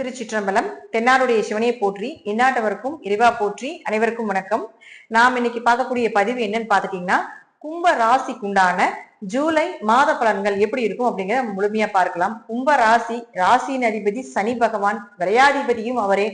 திருச்சிற்றம்பலம் தென்னாருடைய சிவனையை போற்றி இந்நாட்டவருக்கும் இறைவா போற்றி அனைவருக்கும் வணக்கம். நாம் இன்னைக்கு பார்க்கக்கூடிய பதிவு என்னன்னு பார்த்துட்டீங்கன்னா கும்ப ராசிக்குண்டான ஜூலை மாத பலன்கள் எப்படி இருக்கும் அப்படிங்கிறத முழுமையா பார்க்கலாம். கும்ப ராசி ராசியின் அதிபதி சனி பகவான் விரையாதிபதியும் அவரே.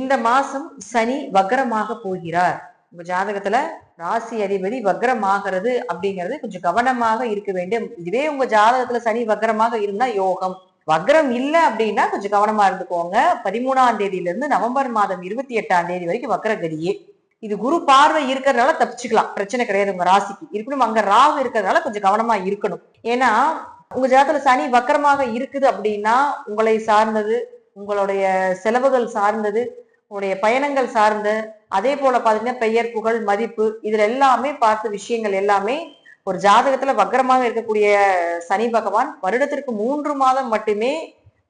இந்த மாசம் சனி வக்ரமாக போகிறார். உங்க ஜாதகத்துல ராசி அதிபதி வக்ரமாகிறது அப்படிங்கிறது கொஞ்சம் கவனமாக இருக்க வேண்டும். இதுவே உங்க ஜாதகத்துல சனி வக்ரமாக இருந்தா யோகம். வக்ரம் இல்ல அப்படின்னா கொஞ்சம் கவனமா இருந்துக்கோங்க. பதிமூணாம் தேதியில இருந்து நவம்பர் மாதம் இருபத்தி எட்டாம் தேதி வரைக்கும் வக்ரகதியே. இது குரு பார்வை இருக்கிறதுனால தப்பிச்சுக்கலாம். பிரச்சனை கிடையாது உங்க ராசிக்கு. இருக்கணும் அங்க ராகு இருக்கிறதுனால கொஞ்சம் கவனமா இருக்கணும். ஏன்னா உங்க ஜாதகத்துல சனி வக்கரமாக இருக்குது அப்படின்னா உங்களை சார்ந்தது உங்களுடைய செலவுகள் சார்ந்தது உங்களுடைய பயணங்கள் சார்ந்த அதே போல பாத்தீங்கன்னா பெயர் புகழ் மதிப்பு இதுல எல்லாமே பார்த்த விஷயங்கள் எல்லாமே ஒரு ஜாதகத்துல வக்ரமாக இருக்கக்கூடிய சனி பகவான் வருடத்திற்கு மூன்று மாதம் மட்டுமே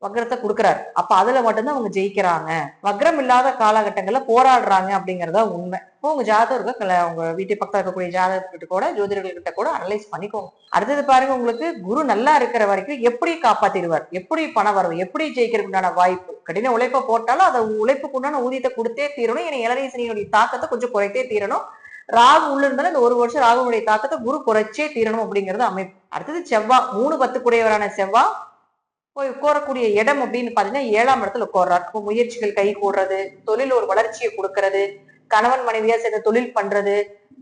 வக்ரத்தை கொடுக்குறாரு. அப்ப அதுல மட்டும்தான் அவங்க ஜெயிக்கிறாங்க. வக்ரம் இல்லாத காலகட்டங்கள்ல போராடுறாங்க அப்படிங்கறதா உண்மை. இப்போ உங்க ஜாதகருக்கு உங்க வீட்டு பக்கத்துல இருக்கக்கூடிய ஜாதகர்கிட்ட கூட ஜோதிடர்கள் கூட அனலைஸ் பண்ணிக்கோங்க. அடுத்தது பாருங்க உங்களுக்கு குரு நல்லா இருக்கிற வரைக்கும் எப்படி காப்பாத்திடுவார்? எப்படி பணம் வரவு எப்படி ஜெயிக்கிறதுக்கு உண்டான வாய்ப்பு? கடின உழைப்பை போட்டாலும் அதை உழைப்புக்கு உண்டான ஊதியத்தை கொடுத்தே தீரணும். ஏன்னா இளநீசனியுடைய தாக்கத்தை கொஞ்சம் குறைத்தே தீரணும். ராகு உள்ள இருந்தாலும் இந்த ஒரு வருஷம் ராகுனுடைய தாக்கத்தை குரு குறைச்சே தீரணும் அப்படிங்கிறது அமைப்பு. அடுத்தது செவ்வாய் மூணு பத்துக்குடையவரான செவ்வாய் போய் உட்காரக்கூடிய இடம் அப்படின்னு பாத்தீங்கன்னா ஏழாம் இடத்துல உட்கார்றாரு. அப்போ முயற்சிகள் கை கூடுறது தொழில் ஒரு வளர்ச்சியை கொடுக்கறது கணவன் மனைவியா சேர்ந்து தொழில் பண்றது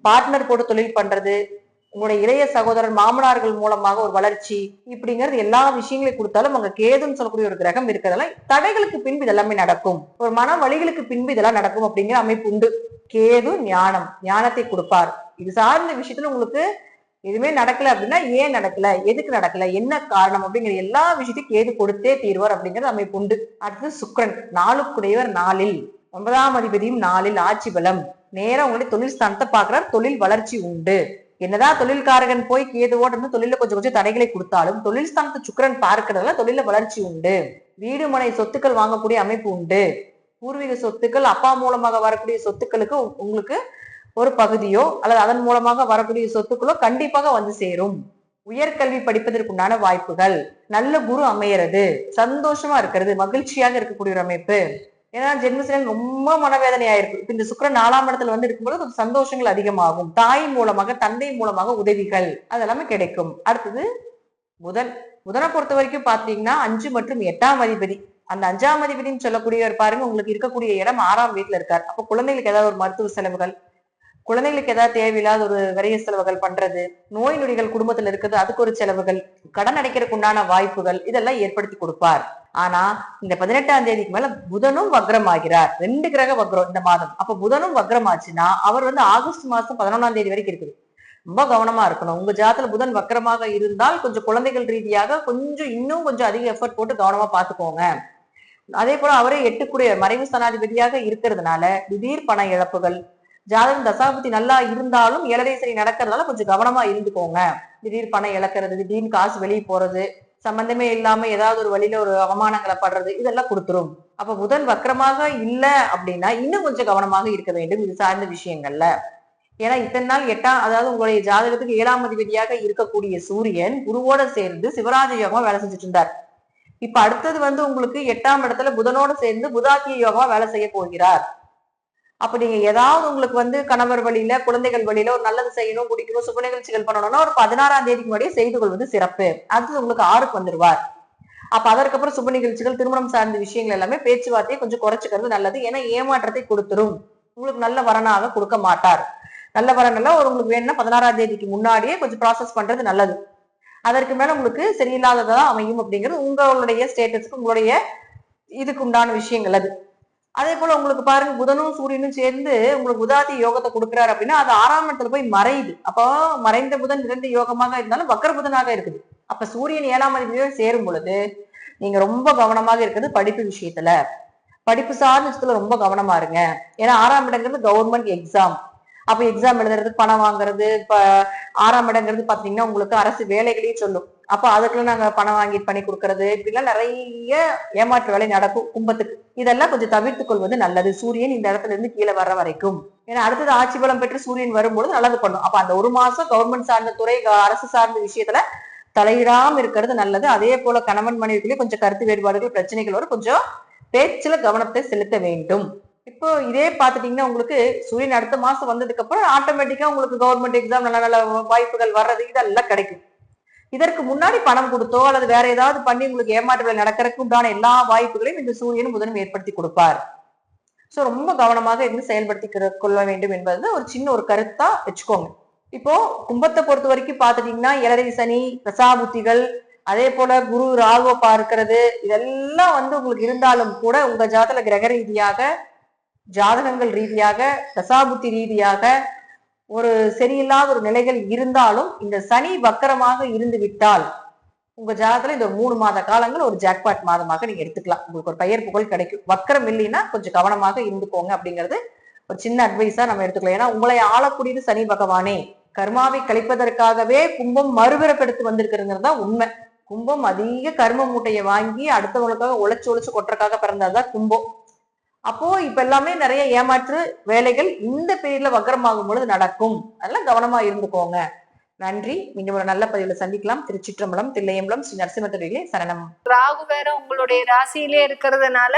பார்ட்னர் போட்டு தொழில் பண்றது உங்களுடைய இளைய சகோதரர் மாமனார்கள் மூலமாக ஒரு வளர்ச்சி இப்படிங்கிறது எல்லா விஷயங்களையும் கொடுத்தாலும் அங்க கேதுன்னு சொல்லக்கூடிய ஒரு கிரகம் இருக்கிறதெல்லாம் தடைகளுக்கு பின்பு இதெல்லாமே நடக்கும். ஒரு மன வழிகளுக்கு பின்பு இதெல்லாம் நடக்கும் அப்படிங்கிற அமைப்பு உண்டு. கேது ஞானம் ஞானத்தை கொடுப்பார். இது சார்ந்த விஷயத்துல உங்களுக்கு எதுவுமே நடக்கல அப்படின்னா ஏன் நடக்கல எதுக்கு நடக்கல என்ன காரணம் அப்படிங்கிற எல்லா விஷயத்தையும் கேது கொடுத்தே தீர்வார் அப்படிங்கிறது அமைப்பு உண்டு. அடுத்தது சுக்கரன் நாளுக்குடையவர் நாளில் ஒன்பதாம் அதிபதியும் நாளில் ஆட்சி பலம். நேரம் உங்களுடைய தொழில் ஸ்தானத்தை பாக்குறார் தொழில் வளர்ச்சி உண்டு. என்னதான் தொழில்காரகன் போய் கேதுவோட இருந்து தொழில கொஞ்சம் கொஞ்சம் தடைகளை கொடுத்தாலும் தொழில் ஸ்தானத்தை சுக்கரன் பார்க்கறதுல தொழில வளர்ச்சி உண்டு. வீடு மனை சொத்துக்கள் வாங்கக்கூடிய அமைப்பு உண்டு. பூர்வீக சொத்துக்கள் அப்பா மூலமாக வரக்கூடிய சொத்துக்களுக்கு உங்களுக்கு ஒரு பகுதியோ அல்லது அதன் மூலமாக வரக்கூடிய சொத்துக்களோ கண்டிப்பாக வந்து சேரும். உயர்கல்வி படிப்பதற்குண்டான வாய்ப்புகள். நல்ல குரு அமையிறது. சந்தோஷமா இருக்கிறது. மகிழ்ச்சியாக இருக்கக்கூடிய ஒரு அமைப்பு. ஏன்னா ஜென்மசிலன் ரொம்ப மனவேதனையா இருக்கு இப்ப இந்த சுக்கரன் நாலாம் இடத்துல வந்து இருக்கும்போது கொஞ்சம் சந்தோஷங்கள் அதிகமாகும். தாய் மூலமாக தந்தை மூலமாக உதவிகள் அதெல்லாமே கிடைக்கும். அடுத்தது புதன். புதனை பொறுத்த வரைக்கும் பாத்தீங்கன்னா அஞ்சு மற்றும் எட்டாம் அதிபதி. அந்த அஞ்சாம் அதிபதினு சொல்லக்கூடியவர் பாருங்க உங்களுக்கு இருக்கக்கூடிய இடம் ஆறாம் வீட்டுல இருக்கார். அப்ப குழந்தைகளுக்கு ஏதாவது ஒரு மருத்துவ செலவுகள் குழந்தைகளுக்கு ஏதாவது தேவையில்லாத ஒரு விரைய செலவுகள் பண்றது நோய் நொடிகள் குடும்பத்துல இருக்குது அதுக்கு ஒரு செலவுகள் கடன் அடைக்கிறதுக்கு உண்டான வாய்ப்புகள் இதெல்லாம் ஏற்படுத்தி கொடுப்பார். ஆனா இந்த பதினெட்டாம் தேதிக்கு மேல புதனும் வக்ரம் ஆகிறார் ரெண்டு கிரக வக்ரம் இந்த மாதம். அப்ப புதனும் வக்ரம் ஆச்சுன்னா அவர் வந்து ஆகஸ்ட் மாசம் பதினொன்னாம் தேதி வரைக்கும் இருக்குது. ரொம்ப கவனமா இருக்கணும். உங்க ஜாதத்துல புதன் வக்கரமாக இருந்தால் கொஞ்சம் குழந்தைகள் ரீதியாக கொஞ்சம் இன்னும் கொஞ்சம் அதிக எஃபர்ட் போட்டு கவனமா பாத்துக்கோங்க அதே போல அவரே எட்டுக்குடைய மறைவு சனாதிபதியாக இருக்கிறதுனால திடீர் பண இழப்புகள் ஜாதகம் தசாபதி நல்லா இருந்தாலும் ஏழரை சரி நடக்கிறதுனால கொஞ்சம் கவனமா இருந்துக்கோங்க. திடீர் பணம் இழக்கிறது திடீர்னு காசு வெளியே போறது சம்பந்தமே இல்லாம ஏதாவது ஒரு வழியில ஒரு அவமானங்களை படுறது இதெல்லாம் கொடுத்துரும். அப்ப புதன் வக்கரமாக இல்ல அப்படின்னா இன்னும் கொஞ்சம் கவனமாக இருக்க வேண்டும் இது சார்ந்த விஷயங்கள்ல. ஏன்னா இத்தனை நாள் எட்டாம் அதாவது உங்களுடைய ஜாதகத்துக்கு ஏழாம் அதிபதியாக இருக்கக்கூடிய சூரியன் குருவோட சேர்ந்து சிவராஜ யோகமா வேலை செஞ்சுட்டு இருந்தார். இப்ப அடுத்தது வந்து உங்களுக்கு எட்டாம் இடத்துல புதனோட சேர்ந்து புதாத்திய யோகமா வேலை செய்ய போகிறார். அப்ப நீங்க ஏதாவது உங்களுக்கு வந்து கணவர் வழியில குழந்தைகள் வழியில ஒரு நல்லது செய்யணும் குடிக்கணும் சுப நிகழ்ச்சிகள் பண்ணணும்னா ஒரு பதினாறாம் தேதிக்கு முன்னாடியே செய்து கொள்வது சிறப்பு. அது உங்களுக்கு ஆறுக்கு வந்துருவார். அப்ப அதற்கப்புறம் சுப நிகழ்ச்சிகள் திருமணம் சார்ந்த விஷயங்கள் எல்லாமே பேச்சுவார்த்தையை கொஞ்சம் குறைச்சிக்கிறது நல்லது. ஏன்னா ஏமாற்றத்தை கொடுத்துரும். உங்களுக்கு நல்ல வரனாக கொடுக்க மாட்டார். நல்ல வரனெல்லாம் ஒரு உங்களுக்கு வேணும்னா பதினாறாம் தேதிக்கு முன்னாடியே கொஞ்சம் ப்ராசஸ் பண்றது நல்லது. அதற்கு மேல உங்களுக்கு சரியில்லாததா அமையும் அப்படிங்கிறது உங்களுடைய ஸ்டேட்டஸ்க்கு உங்களுடைய இதுக்கு உண்டான விஷயங்கள் அது. அதே போல உங்களுக்கு பாருங்க புதனும் சூரியனும் சேர்ந்து உங்களுக்கு உதாதி யோகத்தை கொடுக்குறாரு அப்படின்னா அது ஆறாம் இடத்துல போய் மறையுது. அப்போ மறைந்த புதன் இரண்டு யோகமாக இருந்தாலும் வக்கர புதனாக இருக்குது. அப்ப சூரியன் ஏழாம் அதிபதியோட சேரும் பொழுது நீங்க ரொம்ப கவனமாக இருக்கிறது படிப்பு விஷயத்துல. படிப்பு சார்ந்த விஷயத்துல ரொம்ப கவனமா இருங்க. ஏன்னா ஆறாம் இடங்கிறது கவர்மெண்ட் எக்ஸாம் அப்ப எக்ஸாம் எழுதுறது பணம் வாங்குறது இப்ப ஆறாம் இடங்கிறது பாத்தீங்கன்னா உங்களுக்கு அரசு வேலைகளையும் சொல்லும். அப்ப அதுக்குள்ள நாங்க பணம் வாங்கிட்டு பண்ணி கொடுக்கறது இப்படிலாம் நிறைய ஏமாற்று வேலை நடக்கும் கும்பத்துக்கு. இதெல்லாம் கொஞ்சம் தவிர்த்து கொள்வது நல்லது. சூரியன் இந்த இடத்துல இருந்து கீழே வர்ற வரைக்கும். ஏன்னா அடுத்தது ஆட்சி பலம் பெற்று சூரியன் வரும்பொழுது நல்லது பண்ணும். அப்ப அந்த ஒரு மாசம் கவர்மெண்ட் சார்ந்த துறை அரசு சார்ந்த விஷயத்துல தலையிடாம இருக்கிறது நல்லது. அதே போல கணவன் மனைவிக்குள்ளே கொஞ்சம் கருத்து வேறுபாடுகள் பிரச்சனைகளோடு கொஞ்சம் பேச்சுல கவனத்தை செலுத்த வேண்டும். இப்போ இதே பார்த்துட்டீங்கன்னா உங்களுக்கு சூரியன் அடுத்த மாசம் வந்ததுக்கு அப்புறம் ஆட்டோமேட்டிக்கா உங்களுக்கு கவர்மெண்ட் எக்ஸாம் நல்ல நல்ல வாய்ப்புகள் வர்றது இதெல்லாம் கிடைக்கும். இதற்கு முன்னாடி பணம் கொடுத்தோ அல்லது வேற ஏதாவது பண்ணி உங்களுக்கு ஏமாற்றங்கள் நடக்கிறதுக்கு உண்டான எல்லா வாய்ப்புகளையும் இந்த சூரியன் புதனும் ஏற்படுத்தி கொடுப்பார். சோ ரொம்ப கவனமாக இருந்து செயல்படுத்தி கொள்ள வேண்டும் என்பது ஒரு சின்ன ஒரு கருத்தா வச்சுக்கோங்க. இப்போ கும்பத்தை பொறுத்த வரைக்கும் பாத்துட்டீங்கன்னா இளரை சனி தசாபுத்திகள் அதே போல குரு ராகுவ பார்க்கிறது இதெல்லாம் வந்து உங்களுக்கு இருந்தாலும் கூட உங்க ஜாதல கிரக ரீதியாக ஜாதகங்கள் ரீதியாக தசாபுத்தி ரீதியாக ஒரு சரியில்லாத ஒரு நிலைகள் இருந்தாலும் இந்த சனி வக்கரமாக இருந்து விட்டால் உங்க ஜாதகத்துல இந்த மூணு மாத காலங்கள் ஒரு ஜாக்பாட் மாதமாக நீங்க எடுத்துக்கலாம். உங்களுக்கு ஒரு பெயர் புகழ் கிடைக்கும். வக்கரம் இல்லைன்னா கொஞ்சம் கவனமாக இருந்துக்கோங்க அப்படிங்கிறது ஒரு சின்ன அட்வைஸா நம்ம எடுத்துக்கலாம். ஏன்னா உங்களை ஆளக்கூடியது சனி பகவானே. கர்மாவை கழிப்பதற்காகவே கும்பம் மறுபிறப்பெடுத்து வந்திருக்கிறதுங்கிறது தான் உண்மை. கும்பம் அதிக கர்ம மூட்டையை வாங்கி அடுத்தவங்களுக்காக உழைச்சு உழைச்சு கொட்டுறதுக்காக பிறந்ததுதான் கும்பம். அப்போ இப்ப எல்லாமே நிறைய ஏமாற்று வேலைகள் இந்த பீரியட்ல வக்கரமாகும் பொழுது நடக்கும். அதெல்லாம் கவனமா இருந்துக்கோங்க. நன்றி. மீண்டும் ஒரு நல்ல பதிவுல சந்திக்கலாம். திருச்சிற்றம்பலம் தில்லையம்பலம் ஸ்ரீ நரசிம்மத்துறையிலே சரணம். ராகு வேற உங்களுடைய ராசியிலே இருக்கிறதுனால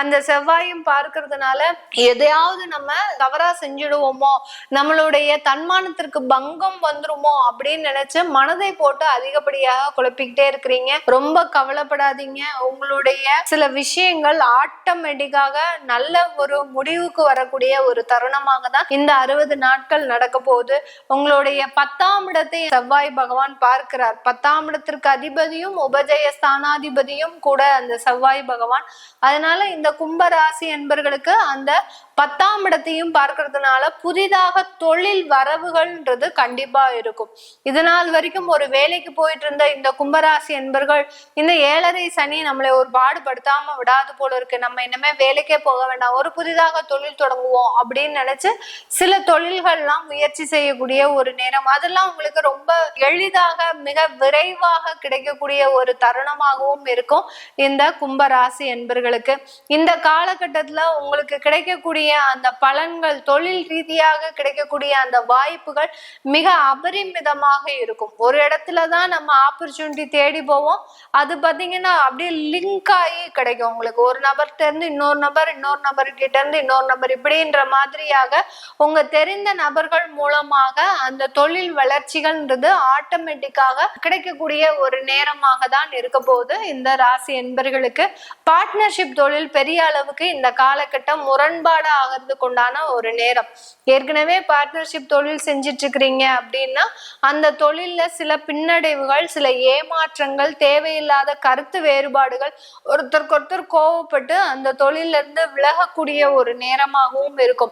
அந்த செவ்வாயும் பார்க்கறதுனால எதையாவது நம்ம தவறா செஞ்சுடுவோமோ நம்மளுடைய தன்மானத்திற்கு பங்கம் வந்துருமோ அப்படின்னு நினைச்சு மனதை போட்டு அதிகப்படியாக குழப்பிக்கிட்டே இருக்கிறீங்க. ரொம்ப கவலைப்படாதீங்க. உங்களுடைய சில விஷயங்கள் ஆட்டோமேட்டிக்காக நல்ல ஒரு முடிவுக்கு வரக்கூடிய ஒரு தருணமாக தான் இந்த அறுபது நாட்கள் நடக்க போகுது. உங்களுடைய பத்தாம் இடத்தை செவ்வாய் பகவான் பார்க்கிறார். பத்தாம் இடத்திற்கு அதிபதியும் உபஜய ஸ்தானாதிபதியும் கூட அந்த செவ்வாய் பகவான். அதனால இந்த கும்பராசி என்பர்களுக்கு அந்த பத்தாம் இடத்தையும் பார்க்கறதுனால புதிதாக தொழில் வரவுகள்ன்றது கண்டிப்பா இருக்கும். இது நாள் வரைக்கும் ஒரு வேலைக்கு போயிட்டு இருந்த இந்த கும்பராசி என்பர்கள் இந்த ஏழரை சனி நம்மளை ஒரு பாடுபடுத்தாம விடாது போல இருக்கு. நம்ம இனிமே வேலைக்கே போக வேண்டாம். ஒரு புதிதாக தொழில் தொடங்குவோம் அப்படின்னு நினைச்சு சில தொழில்கள்லாம் முயற்சி செய்யக்கூடிய ஒரு நேரம். அதெல்லாம் உங்களுக்கு ரொம்ப எளிதாக மிக விரைவாக கிடைக்கக்கூடிய ஒரு தருணமாகவும் இருக்கும் இந்த கும்பராசி என்பர்களுக்கு. இந்த காலகட்டத்துல உங்களுக்கு கிடைக்கக்கூடிய அந்த பலன்கள் தொழில் ரீதியாக கிடைக்கக்கூடிய அந்த வாய்ப்புகள் மிக அபரிமிதமாக இருக்கும். ஒரு இடத்துல தான் நம்ம ஆப்பர்ச்சுனிட்டி தேடி போவோம். அது பாத்தீங்கன்னா அப்படியே லிங்க் ஆகி கிடைக்கும் உங்களுக்கு. ஒரு நபர்கிட்ட இருந்து இன்னொரு நபர் இன்னொரு நபர் கிட்ட இருந்து இன்னொரு நபர். இப்படின்ற மாதிரியாக உங்க தெரிந்த நபர்கள் மூலமாக அந்த தொழில் வளர்ச்சி வளர்ச்சிகள்ன்றது ஆட்டோமேட்டிக்காக கிடைக்கக்கூடிய ஒரு நேரமாக தான் இருக்க போகுது. இந்த ராசி என்பர்களுக்கு பார்ட்னர்ஷிப் தொழில் பெரிய அளவுக்கு இந்த காலகட்டம் முரண்பாடு ஆகிறதுக்கு உண்டான ஒரு நேரம். ஏற்கனவே பார்ட்னர்ஷிப் தொழில் செஞ்சிட்டு இருக்கிறீங்க அப்படின்னா அந்த தொழில்ல சில பின்னடைவுகள் சில ஏமாற்றங்கள் தேவையில்லாத கருத்து வேறுபாடுகள் ஒருத்தருக்கு ஒருத்தர் கோவப்பட்டு அந்த தொழில இருந்து விலகக்கூடிய ஒரு நேரமாகவும் இருக்கும்.